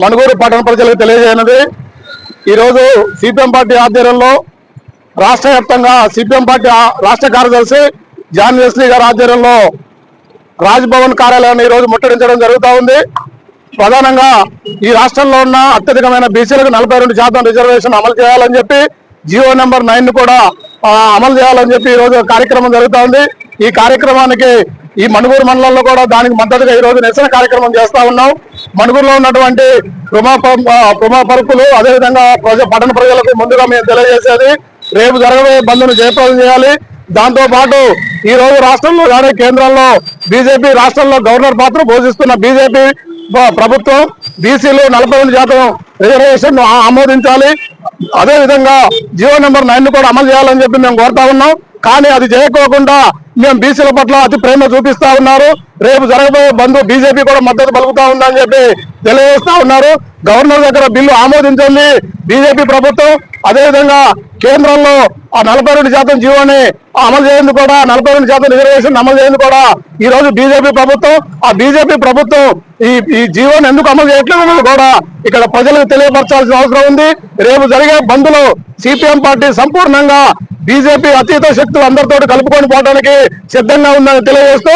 మణుగూరు పట్టణ ప్రజలకు తెలియజేయనది. ఈరోజు సిపిఎం పార్టీ ఆధ్వర్యంలో రాష్ట్ర వ్యాప్తంగా సిపిఎం పార్టీ రాష్ట్ర కార్యదర్శి జాన్ వెస్లీ గారి ఆధ్వర్యంలో రాజ్భవన్ కార్యాలయాన్ని ఈరోజు ముట్టడించడం జరుగుతూ ఉంది. ప్రధానంగా ఈ రాష్ట్రంలో ఉన్న అత్యధికమైన బీసీలకు నలభై రెండు శాతం రిజర్వేషన్ అమలు చేయాలని చెప్పి జియో నెంబర్ నైన్ కూడా అమలు చేయాలని చెప్పి ఈరోజు కార్యక్రమం జరుగుతూ ఉంది. ఈ కార్యక్రమానికి ఈ మణుగూరు మండలంలో కూడా దానికి మద్దతుగా ఈరోజు నిరసన కార్యక్రమం చేస్తూ ఉన్నాం. మణుగురులో ఉన్నటువంటి ప్రమా ప్రమా పరుపులు అదేవిధంగా ప్రజ పట్టణ ప్రజలకు ముందుగా మేము తెలియజేసేది రేపు జరగబోయే బంద్ను జయప్రదం చేయాలి. దాంతో పాటు ఈ రోజు రాష్ట్రంలో కానీ కేంద్రంలో బీజేపీ రాష్ట్రంలో గవర్నర్ పాత్ర పోషిస్తున్న బీజేపీ ప్రభుత్వం బీసీలు నలభై రెండు శాతం రిజర్వేషన్ ఆమోదించాలి. అదే విధంగా జియో నెంబర్ నైన్ కూడా అమలు చేయాలని చెప్పి మేము కోరుతా ఉన్నాం. కానీ అది చేయకోకుండా మేము బీసీల పట్ల అతి ప్రేమ చూపిస్తా ఉన్నారు. రేపు జరగబోయే బంధు బీజేపీ కూడా మద్దతు పలుకుతా ఉందని చెప్పి తెలియజేస్తా ఉన్నారు. గవర్నర్ దగ్గర బిల్లు ఆమోదించండి. బీజేపీ ప్రభుత్వం అదేవిధంగా కేంద్రంలో ఆ నలభై రెండు శాతం జీవోని అమలు చేయండి కూడా నలభై రెండు శాతం రిజర్వేషన్ అమలు చేయండి కూడా ఈ రోజు బీజేపీ ప్రభుత్వం ఆ బీజేపీ ప్రభుత్వం ఈ ఈ జీవోని ఎందుకు అమలు చేయట్లేదు కూడా ఇక్కడ ప్రజలకు తెలియపరచాల్సిన అవసరం ఉంది. రేపు జరిగే బంద్లో సిపిఎం పార్టీ సంపూర్ణంగా బీజేపీ అతీత శక్తులు అందరితో కలుపుకొని పోవడానికి సిద్ధంగా ఉందని తెలియజేస్తూ